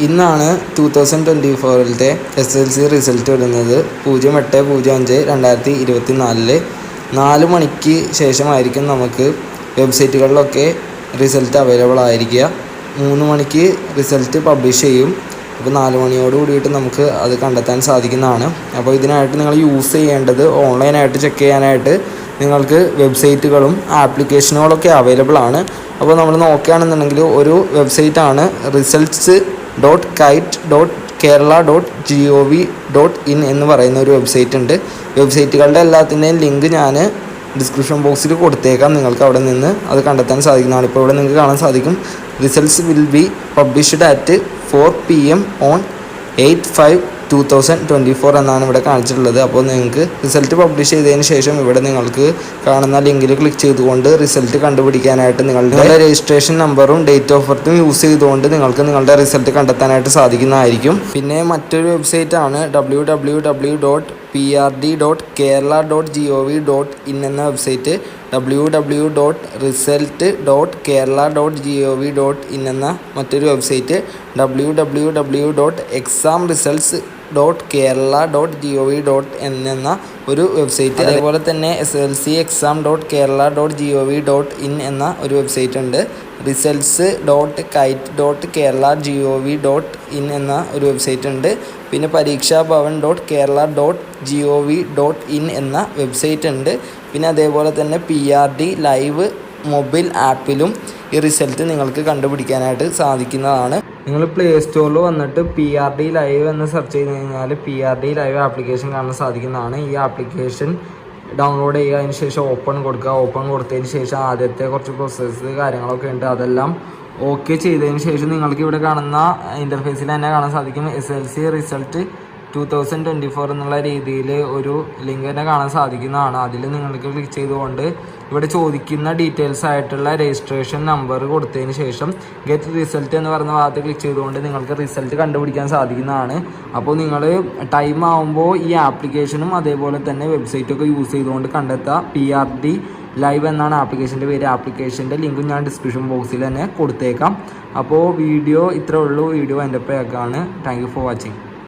ഇന്നാണ് two thousand twenty ഫോറിലത്തെ S L C result വരുന്നത്. പൂജ്യം എട്ട് പൂജ്യം അഞ്ച് രണ്ടായിരത്തി ഇരുപത്തി നാലിൽ നാല് മണിക്ക് ശേഷമായിരിക്കും നമുക്ക് വെബ്സൈറ്റുകളിലൊക്കെ റിസൾട്ട് അവൈലബിൾ ആയിരിക്കുക. മൂന്ന് മണിക്ക് റിസൾട്ട് പബ്ലിഷ് ചെയ്യും. അപ്പോൾ നാല് മണിയോട് കൂടിയിട്ട് നമുക്ക് അത് കണ്ടെത്താൻ സാധിക്കുന്നതാണ്. അപ്പോൾ ഇതിനായിട്ട് നിങ്ങൾ യൂസ് ചെയ്യേണ്ടത് ഓൺലൈനായിട്ട് ചെക്ക് ചെയ്യാനായിട്ട് നിങ്ങൾക്ക് വെബ്സൈറ്റുകളും ആപ്ലിക്കേഷനുകളൊക്കെ അവൈലബിൾ ആണ്. അപ്പോൾ നമ്മൾ നോക്കുകയാണെന്നുണ്ടെങ്കിൽ ഒരു വെബ്സൈറ്റാണ് results dot kite dot Kerala dot G O V dot in എന്ന് പറയുന്ന ഒരു വെബ്സൈറ്റ് ഉണ്ട്. വെബ്സൈറ്റുകളുടെ എല്ലാത്തിന്റെയും ലിങ്ക് ഞാൻ ഡിസ്ക്രിപ്ഷൻ ബോക്സിൽ കൊടുത്തേക്കാം. നിങ്ങൾക്ക് അവിടെ നിന്ന് അത് കണ്ടെത്താൻ സാധിക്കുന്നതാണ്. ഇപ്പോൾ ഇവിടെ നിങ്ങൾക്ക് കാണാൻ സാധിക്കും. Results will be published at four P M on eight five two thousand twenty four എന്നാണ് ഇവിടെ കാണിച്ചിട്ടുള്ളത്. അപ്പോൾ നിങ്ങൾക്ക് റിസൾട്ട് പബ്ലിഷ് ചെയ്തതിന് ശേഷം ഇവിടെ നിങ്ങൾക്ക് കാണുന്ന ലിങ്കിൽ ക്ലിക്ക് ചെയ്തുകൊണ്ട് റിസൾട്ട് കണ്ടുപിടിക്കാനായിട്ട് നിങ്ങളുടെ രജിസ്ട്രേഷൻ നമ്പറും ഡേറ്റ് ഓഫ് ബർത്തും യൂസ് ചെയ്തുകൊണ്ട് നിങ്ങൾക്ക് നിങ്ങളുടെ റിസൾട്ട് കണ്ടെത്താനായിട്ട് സാധിക്കുന്നതായിരിക്കും. പിന്നെ മറ്റൊരു വെബ്സൈറ്റ് ആണ് W W W dot P R D dot Kerala dot G O V dot in എന്ന website W W dot result dot Kerala dot G O V dot in എന്ന മറ്റൊരു website W W W dot exam results dot Kerala dot G O V dot എന്ന ഒരു website അതേപോലെ തന്നെ S L C exam dot Kerala dot G O V dot in എന്ന ഒരു website ഉണ്ട്. Results dot kite dot Kerala G O V dot in എന്ന ഒരു website ഉണ്ട്. പിന്നെ Pareeksha Bhavan dot Kerala dot G O V dot in എന്ന website ഉണ്ട്. പിന്നെ അതേപോലെ തന്നെ P R D live mobile ആപ്പിലും ഈ റിസൾട്ട് നിങ്ങൾക്ക് കണ്ടുപിടിക്കാനായിട്ട് സാധിക്കുന്നതാണ്. നിങ്ങൾ പ്ലേ സ്റ്റോറിൽ വന്നിട്ട് പി ആർ ഡി ലൈവ് എന്ന് സെർച്ച് ചെയ്ത് കഴിഞ്ഞാൽ P R D live application കാണാൻ സാധിക്കുന്നതാണ്. ഈ ആപ്ലിക്കേഷൻ ഡൗൺലോഡ് ചെയ്യുക അതിന് ശേഷം ഓപ്പൺ കൊടുക്കുക. ഓപ്പൺ കൊടുത്തതിന് ശേഷം ആദ്യത്തെ കുറച്ച് പ്രോസസ്സ് കാര്യങ്ങളൊക്കെ ഉണ്ട്. അതെല്ലാം ഓക്കെ ചെയ്തതിന് ശേഷം നിങ്ങൾക്ക് ഇവിടെ കാണുന്ന ഇന്റർഫേസിൽ തന്നെ കാണാൻ സാധിക്കും. S L C result two thousand twenty four എന്നുള്ള രീതിയിൽ ഒരു ലിങ്ക് തന്നെ കാണാൻ സാധിക്കുന്നതാണ്. അതിൽ നിങ്ങൾക്ക് ക്ലിക്ക് ചെയ്തുകൊണ്ട് ഇവിടെ ചോദിക്കുന്ന ഡീറ്റെയിൽസ് ആയിട്ടുള്ള രജിസ്ട്രേഷൻ നമ്പർ കൊടുത്തതിന് ശേഷം ഗെറ്റ് റിസൾട്ട് എന്ന് പറയുന്ന ഭാഗത്ത് ക്ലിക്ക് ചെയ്തുകൊണ്ട് നിങ്ങൾക്ക് റിസൾട്ട് കണ്ടുപിടിക്കാൻ സാധിക്കുന്നതാണ്. അപ്പോൾ നിങ്ങൾ ടൈം ആവുമ്പോൾ ഈ ആപ്ലിക്കേഷനും അതേപോലെ തന്നെ വെബ്സൈറ്റൊക്കെ യൂസ് ചെയ്തുകൊണ്ട് കണ്ടെത്തുക. പി ആർ ഡി ലൈവ് എന്നാണ് ആപ്ലിക്കേഷന്റെ പേര്. ആപ്ലിക്കേഷന്റെ ലിങ്കും ഞാൻ ഡിസ്ക്രിപ്ഷൻ ബോക്സിൽ തന്നെ കൊടുത്തേക്കാം. അപ്പോൾ വീഡിയോ ഇത്രേ ഉള്ളൂ. വീഡിയോ എന്റെ പേക്കാണ് താങ്ക് യു ഫോർ വാച്ചിങ്